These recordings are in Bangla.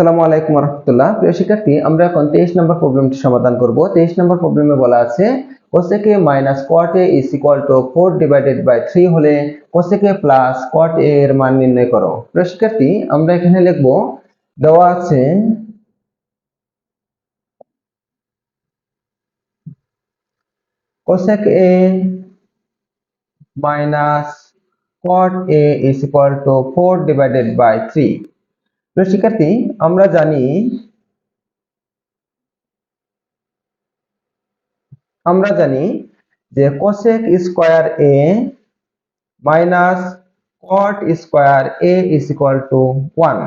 সালামু আলাইকুম রহমতুল্লাহ প্রিয় শিক্ষার্থী, আমরা এখন তেইশ নম্বর প্রবলেমটি সমাধান করব। তেইশ নম্বর প্রবলেমে বলা আছে cosec minus cot A is equal to four divided by three হলে কোসেকে প্লাস কট এ এর মান নির্ণয় করো। প্রিয় শিক্ষার্থী, আমরা এখানে লিখব, দেওয়া আছে cosec A minus cot A is equal to four divided by three প্রিয় শিক্ষার্থী, আমরা জানি আমরা জানি যে cosec square A minus cot square A is equal to one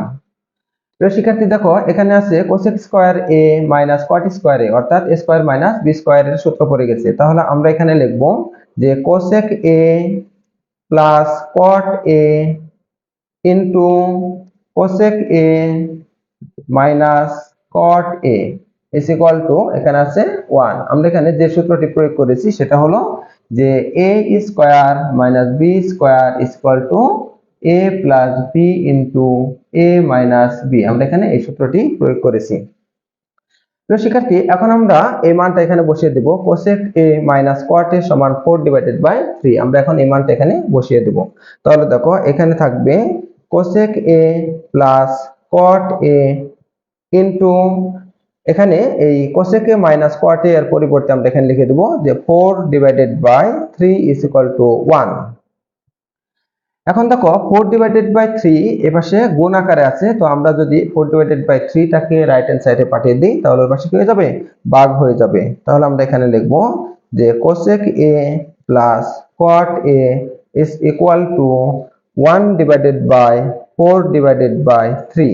প্রিয় শিক্ষার্থী, দেখো, এখানে আছে cosec square A minus cot square A অর্থাৎ স্কোয়ার মাইনাস বি স্কোয়ারের সূত্র পড়ে গেছে। তাহলে আমরা এখানে লিখব যে cosec A plus cot A into cosec A minus cot A is equal to এখানে আছে ওয়ান আমরা এখানে যে সূত্রটি প্রয়োগ করেছি সেটা হলো যে A square minus B square is equal to A plus B into A minus B আমরা এখানে এই সূত্রটি প্রয়োগ করেছি। তো শিক্ষার্থী, এখন আমরা এই মানটা এখানে বসিয়ে দেব। কোসেক এ মাইনাস কট এ সমান ফোর ডিভাইডেড বাই থ্রি আমরা এখন এই মানটা এখানে বসিয়ে দেব। তাহলে দেখো, এখানে থাকবে cosec A plus cot A into এখানে এই কোসেক মাইনাস এ এর পরিবর্তে আমরা এখানে লিখে দেব যে four divided by three is equal to one এখন দেখো ফোর ডিভাইডেড বাই থ্রি এপাশে গুণ আকারে আছে, তো আমরা যদি ফোর ডিভাইডেড বাই থ্রিটাকে রাইট হ্যান্ড সাইডে পাঠিয়ে দিই, তাহলে ওর পাশে কি হয়ে যাবে? বাঘ হয়ে যাবে। তাহলে আমরা এখানে লিখব যে cosec A plus cot A is equal to one divided by four divided by three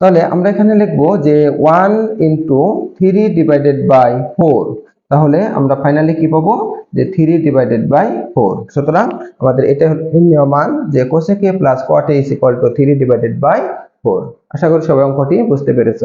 তাহলে আমরা এখানে লিখব যে one into three divided by four তাহলে আমরা ফাইনালি কি পাবো? যে থ্রি ডিভাইডেড বাই ফোর সুতরাং আমাদের এটা হলো মান, যে A plus is equal to three divided by four আশা করি সবাই অঙ্কটি বুঝতে পেরেছ।